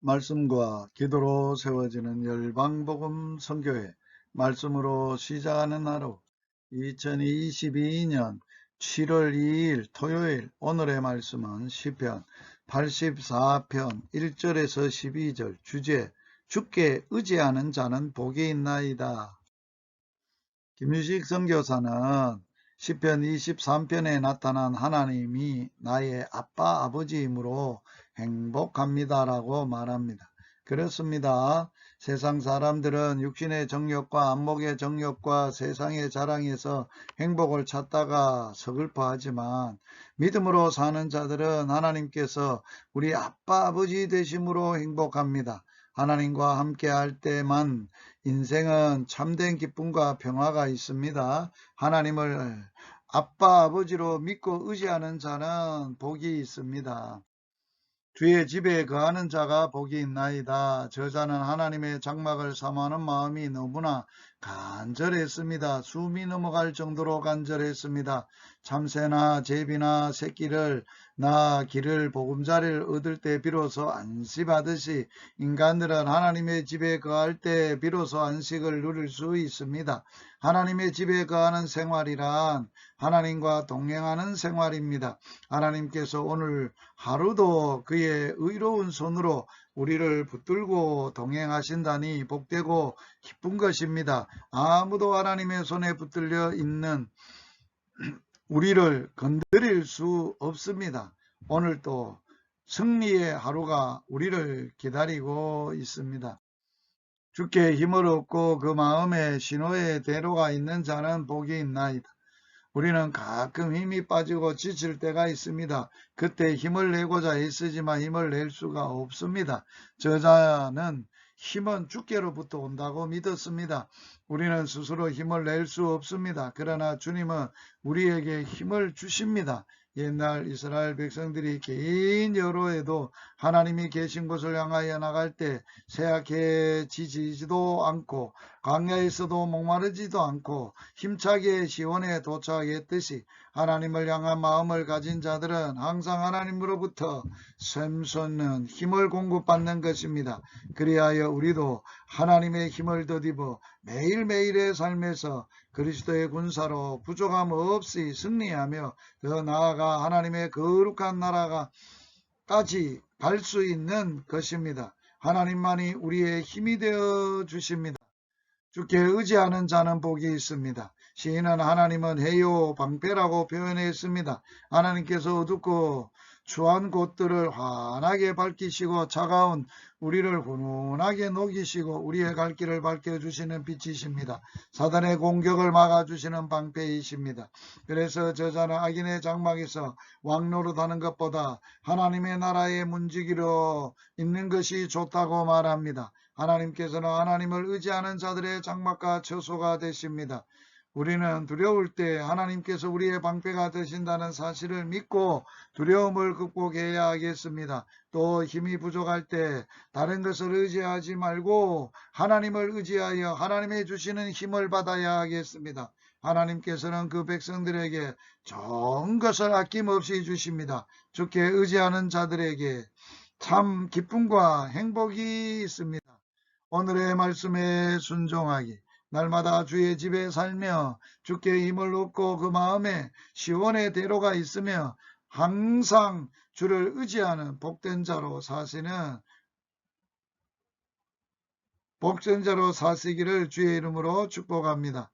말씀과 기도로 세워지는 열방복음 선교회 말씀으로 시작하는 하루 2022년 7월 2일 토요일 오늘의 말씀은 시편 84편 1절에서 12절 주제 죽게 의지하는 자는 복이 있나이다. 김유식 선교사는 시편 23편에 나타난 하나님이 나의 아빠 아버지이므로 행복합니다 라고 말합니다. 그렇습니다. 세상 사람들은 육신의 정욕과 안목의 정욕과 세상의 자랑에서 행복을 찾다가 서글퍼하지만 믿음으로 사는 자들은 하나님께서 우리 아빠 아버지 되심으로 행복합니다. 하나님과 함께 할 때만 인생은 참된 기쁨과 평화가 있습니다. 하나님을 아빠 아버지로 믿고 의지하는 자는 복이 있습니다. 주의 집에 거하는 자가 복이 있나이다. 저자는 하나님의 장막을 삼하는 마음이 너무나 간절했습니다. 숨이 넘어갈 정도로 간절했습니다. 참새나 제비나 새끼를 나 길을 보금자리를 얻을 때 비로소 안식하듯이 인간들은 하나님의 집에 거할 때 비로소 안식을 누릴 수 있습니다. 하나님의 집에 거하는 생활이란 하나님과 동행하는 생활입니다. 하나님께서 오늘 하루도 그의 의로운 손으로 우리를 붙들고 동행하신다니 복되고 기쁜 것입니다. 아무도 하나님의 손에 붙들려 있는 우리를 건드릴 수 없습니다. 오늘 또 승리의 하루가 우리를 기다리고 있습니다. 주께 힘을 얻고 그 마음에 신호의 대로가 있는 자는 복이 있나이다. 우리는 가끔 힘이 빠지고 지칠 때가 있습니다. 그때 힘을 내고자 애쓰지만 힘을 낼 수가 없습니다. 저자는 힘은 주께로부터 온다고 믿었습니다. 우리는 스스로 힘을 낼 수 없습니다. 그러나 주님은 우리에게 힘을 주십니다. 옛날 이스라엘 백성들이 개인 여로에도 하나님이 계신 곳을 향하여 나갈 때 쇠약해지지도 않고 광야에서도 목마르지도 않고 힘차게 시원에 도착했듯이 하나님을 향한 마음을 가진 자들은 항상 하나님으로부터 샘솟는 힘을 공급받는 것입니다. 그리하여 우리도 하나님의 힘을 더입어 매일매일의 삶에서 그리스도의 군사로 부족함 없이 승리하며 더 나아가 하나님의 거룩한 나라가 까지 갈 수 있는 것입니다. 하나님만이 우리의 힘이 되어 주십니다. 주께 의지하는 자는 복이 있습니다. 시인은 하나님은 해요 방패라고 표현했습니다. 하나님께서 어둡고 추한 곳들을 환하게 밝히시고 차가운 우리를 훈훈하게 녹이시고 우리의 갈 길을 밝혀주시는 빛이십니다. 사단의 공격을 막아주시는 방패이십니다. 그래서 저자는 악인의 장막에서 왕노릇하는 것보다 하나님의 나라에 문지기로 있는 것이 좋다고 말합니다. 하나님께서는 하나님을 의지하는 자들의 장막과 처소가 되십니다. 우리는 두려울 때 하나님께서 우리의 방패가 되신다는 사실을 믿고 두려움을 극복해야 하겠습니다. 또 힘이 부족할 때 다른 것을 의지하지 말고 하나님을 의지하여 하나님의 주시는 힘을 받아야 하겠습니다. 하나님께서는 그 백성들에게 좋은 것을 아낌없이 주십니다. 주께 의지하는 자들에게 참 기쁨과 행복이 있습니다. 오늘의 말씀에 순종하기 날마다 주의 집에 살며 주께 힘을 얻고 그 마음에 시원의 대로가 있으며 항상 주를 의지하는 복된 자로 사시는 복된 자로 사시기를 주의 이름으로 축복합니다.